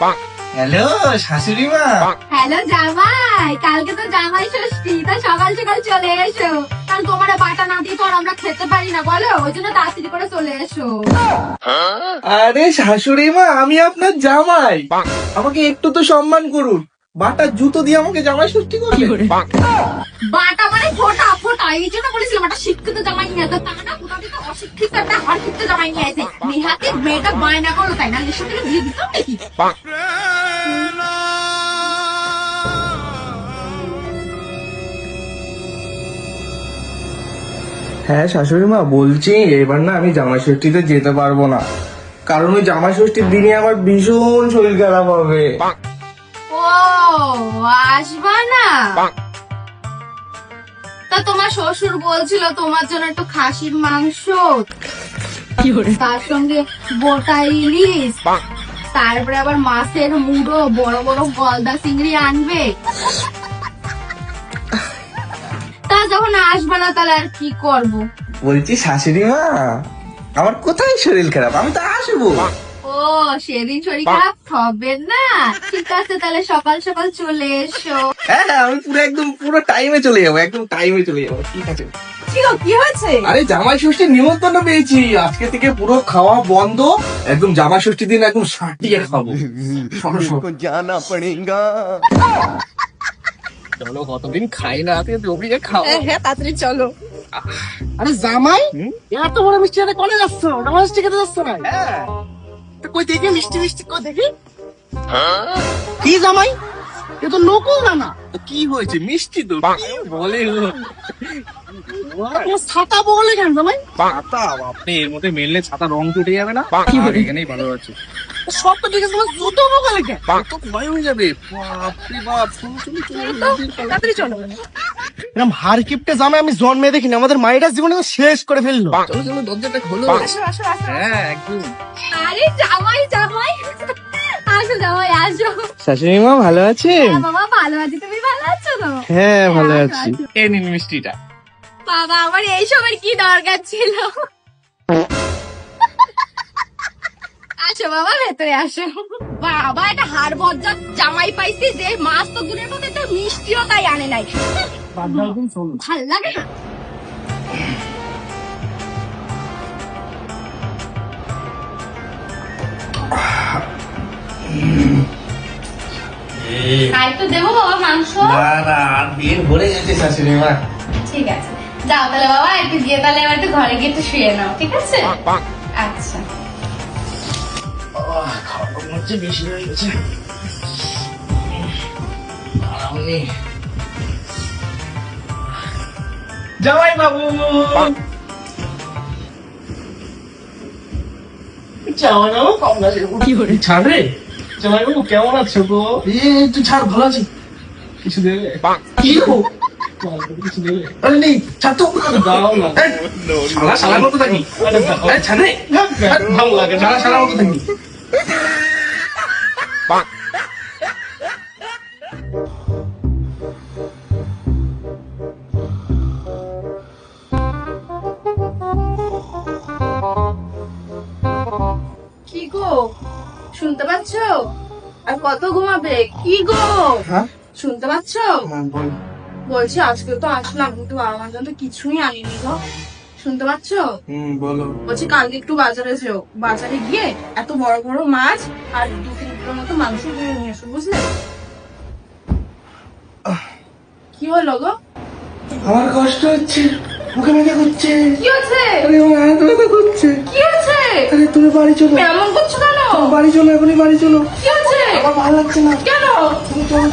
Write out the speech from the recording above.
Hello শাশুড়ি মা। Hello জামাই কালকে তো জামাই ষষ্ঠী তা সকাল সকাল চলে এসো। কারণ তোমার বাটা না দিয়ে তো আমরা খেতে পারি না বলো? ওই জন্য তাড়াতাড়ি করে চলে এসো। আরে শাশুড়ি মা আমি আপনার জামাই। আমাকে একটু তো সম্মান করুন। বাটার জুতো দিয়ে আমাকে জামাই ষষ্ঠী করবে? বাটা মানে ফোটা ফোটা এই জন্য বলেছিলাম একটা শিক্ষিত জামাই নিয়ে তো তা না অশিক্ষিত একটা অশিক্ষিত জামাই নিয়ে নেহাতি মেয়েটা বায়না করল তাই না? থেকে দিয়ে দিত নাকি? হ্যাঁ শাশুড়ি মা বলছি এবার না আমি জামাই ষষ্ঠীতে যেতে পারব না। কারণ ওই জামাই ষষ্ঠীর দিনে আমার ভীষণ শরীর খারাপ হবে। ও আসবা না? তা তোমার শ্বশুর বলছিল তোমার জন্য একটু খাসির মাংস। তার সঙ্গে গোটা ইলিশ। তারপরে আবার মাছের মুড়ো বড় বড় গলদা চিংড়ি আনবে। তা যখন আসবে না তাহলে আর কি করব? বলছি শাশুড়ি মা আমার কোথায় শরীর খারাপ? আমি তো আসব। সেদিন শরীর খারাপ হবে না। ঠিক আছে তাহলে সকাল সকাল চলে এসো। হ্যাঁ, হ্যাঁ আমি পুরো একদম পুরো টাইমে চলে যাব একদম টাইমে চলে যাব ঠিক আছে। আরে জামাই ষষ্ঠীর নিমন্ত্রণ পেয়েছি। আজকে থেকে পুরো খাওয়া বন্ধ একদম জামা ষষ্ঠীর দিন একদম সাটিয়ে খাব। জানা পড়েগা চলো কতদিন খাই না তুই জমিয়ে খাও হ্যাঁ তাড়াতাড়ি চলো। আরে জামাই? এত বড় মিষ্টি কোনে যাচ্ছ নমস্টি খেতে যাচ্ছ না? হ্যাঁ। কই দেখি মিষ্টি মিষ্টি কই দেখি। কি জামাই? এ তো নকল না না কি হয়েছে? মিষ্টি তো? কি বলে ছাতা বগলে কেন জামাই? ছাতা? আপনি এর মধ্যে মেললে ছাতা রং উঠে যাবে না? আর এখানেই ভালো আছে। সব তো ঠিক আছে জুতো বগলে কেন? তো ভয় হয়ে যাবে। বাপরে বাপ চলো, চলো, তাড়াতাড়ি চলো। এরকম হার কিপটে জামাই আমি জন্মে দেখিনি আমাদের মায়েরা জীবনে শেষ করে ফেলল। চলো চলো দরজাটা খোলো। আসো আসো আসো। হ্যাঁ একদম। আরে জামাই জামাই। আসো জামাই আসো। শাশুড়ি মা ভালো আছেন? হ্যাঁ, বাবা ভালো আছি। তুমি ভালো আছো তো? হ্যাঁ ভালো হ্যাঁ, আছি। এ নিন মিষ্টিটা। বাবা আমার এইসবের কি দরকার ছিল? আসো বাবা ভেতরে আসো। বাবা এটা হাড় বজ্জাত জামাই পাইছি যে মাছ তো দূরের মধ্যে তো মিষ্টিও তাই আনে নাই। ভালো লাগে না। তো দেবো বাবা মাংস। না না আর ভরে গেছে শাশুড়ি মা। ঠিক আছে। যাও তাহলে বাবা একটু গিয়ে তাহলে এবার একটু ঘরে গিয়ে একটু শুয়ে নাও ঠিক আছে? আচ্ছা। হচ্ছে বেশি হয়ে গেছে। জামাই বাবু! জামাই কম না কি করে ছাড় রে। জামাই কেমন আছো গো? এ তুই ছাড় ভালো আছি। কিছু দেবে? কি গো? আরে নেই ছাড় তো। দাও না। শালা শালা মতো থাকি। আরে ছাড় ভালো লাগে শালা শালা মতো থাকি। কি গো? শুনতে পাচ্ছ? আর কত ঘুমাবে? কি গো? হ্যাঁ? শুনতে পাচ্ছ? বল। বলছি আজকে তো আসলাম কিন্তু আমার জন্য তো কিছুই আনিনি গো। শুনতে পাচ্ছ? হুম বলো। বলছি কালকে একটু বাজারে যেও। বাজারে গিয়ে এত বড় বড় মাছ আর দু কিলোর মতো মাংস কিনে নিয়ে এসো বুঝলে? কি হলো গো? আমার কষ্ট হচ্ছে মুখে ব্যথা করছে। কি হচ্ছে? আরে আমার হাত ব্যথা করছে। কি হচ্ছে? আরে তুমি বাড়ি চলো। এমন করছ কেন? বাড়ি চলো এখনই বাড়ি চলো। কি হচ্ছে? আমার ভালো লাগছে না। কেন? তুমি চলো।